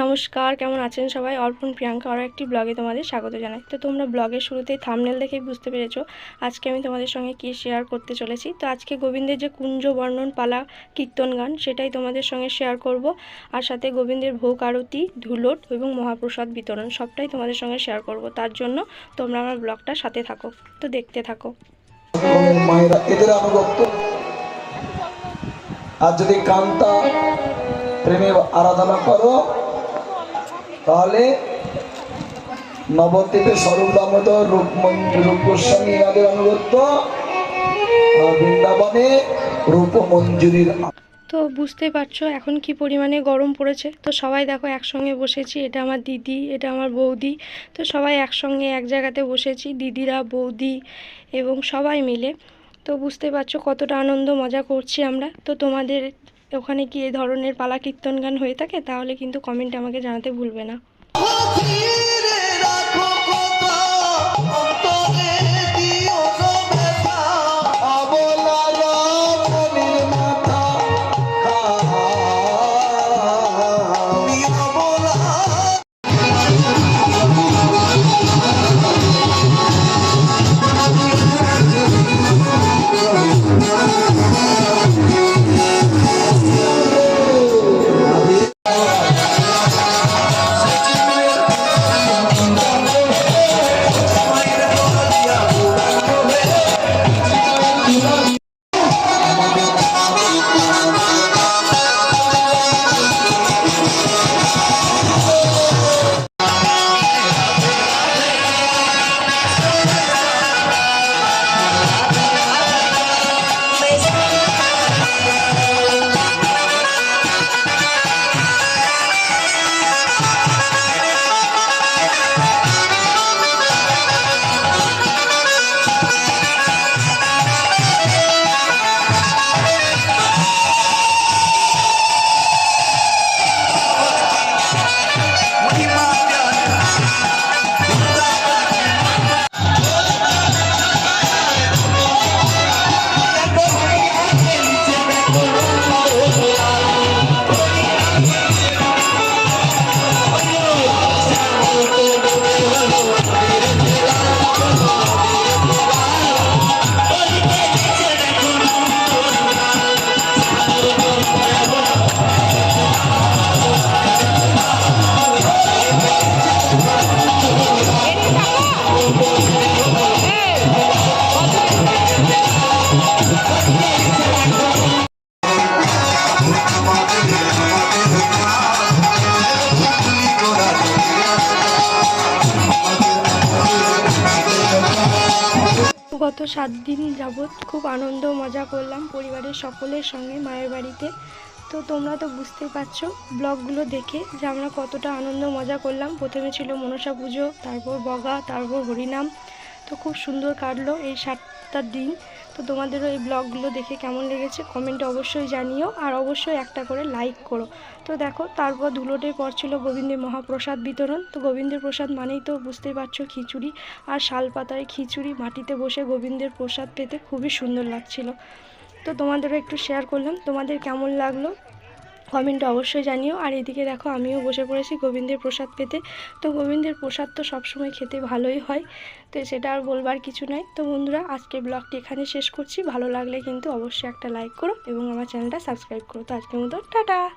নমস্কার, কেমন আছেন সবাই? অর্পণ, প্রিয়াঙ্কা, আরও একটি ব্লগে তোমাদের স্বাগত জানাই। তো তোমরা ব্লগের শুরুতেই থামনেল দেখেই বুঝতে পেরেছ আজকে আমি তোমাদের সঙ্গে কী শেয়ার করতে চলেছি। তো আজকে গোবিন্দের যে কুঞ্জ বর্ণন পালা কীর্তন গান, সেটাই তোমাদের সঙ্গে শেয়ার করব। আর সাথে গোবিন্দের ভোগ আরতি, ধুলোট এবং মহাপ্রসাদ বিতরণ, সবটাই তোমাদের সঙ্গে শেয়ার করব। তার জন্য তোমরা আমার ব্লগটা সাথে থাকো। তো দেখতে থাকো। আর যদি কান্তা প্রেমে আরাধনা করো তাহলে নবদ্বীপে স্বরূপ দামোদর রূপ গোস্বামী এনাদের আনুগত্য আর বৃন্দাবনে রূপ মঞ্জুরির তো বুঝতেই পারছ এখন কি পরিমাণে গরম পড়েছে? তো সবাই দেখো একসঙ্গে বসেছি, এটা আমার দিদি, এটা আমার বৌদি। তো সবাই একসঙ্গে এক জায়গাতে বসেছি, দিদিরা, বৌদি এবং সবাই মিলে। তো বুঝতে পারছ কতটা আনন্দ, মজা করছি আমরা। তো তোমাদের ওখানে কি এ ধরনের পালা কীর্তন গান হয়ে থাকে, তাহলে কিন্তু কমেন্টে আমাকে জানাতে ভুলবে না। গত সাত দিন যাবৎ খুব আনন্দ, মজা করলাম পরিবারের সকলের সঙ্গে মায়ের বাড়িতে। তো তোমরা তো বুঝতেই পারছ, ব্লগগুলো দেখে যে আমরা কতটা আনন্দ, মজা করলাম। প্রথমে ছিল মনসা পুজো, তারপর বগা, তারপর হরিনাম। তো খুব সুন্দর কাটলো এই সাতটা দিন। তো তোমাদেরও এই ব্লগগুলো দেখে কেমন লেগেছে কমেন্টে অবশ্যই জানিও। আর অবশ্যই একটা করে লাইক করো। তো দেখো, তারপর ধুলোটের পর ছিল গোবিন্দের মহাপ্রসাদ বিতরণ। তো গোবিন্দের প্রসাদ মানেই তো বুঝতেই পারছ খিচুড়ি। আর শালপাতায় খিচুড়ি মাটিতে বসে গোবিন্দের প্রসাদ পেতে খুবই সুন্দর লাগছিল। তো তোমাদেরও একটু শেয়ার করলাম। তোমাদের কেমন লাগল? কমেন্টে অবশ্যই জানিও। আর এদিকে দেখো, আমিও বসে পড়েছি গোবিন্দের প্রসাদ পেতে। তো গোবিন্দের প্রসাদ তো সবসময় খেতে ভালোই হয়, তো সেটা আর বলবার কিছু নাই। তো বন্ধুরা আজকে ব্লগটি এখানে শেষ করছি। ভালো লাগলে কিন্তু অবশ্যই একটা লাইক করো এবং আমার চ্যানেলটা সাবস্ক্রাইব করো। তো আজকের মতো, টাটা!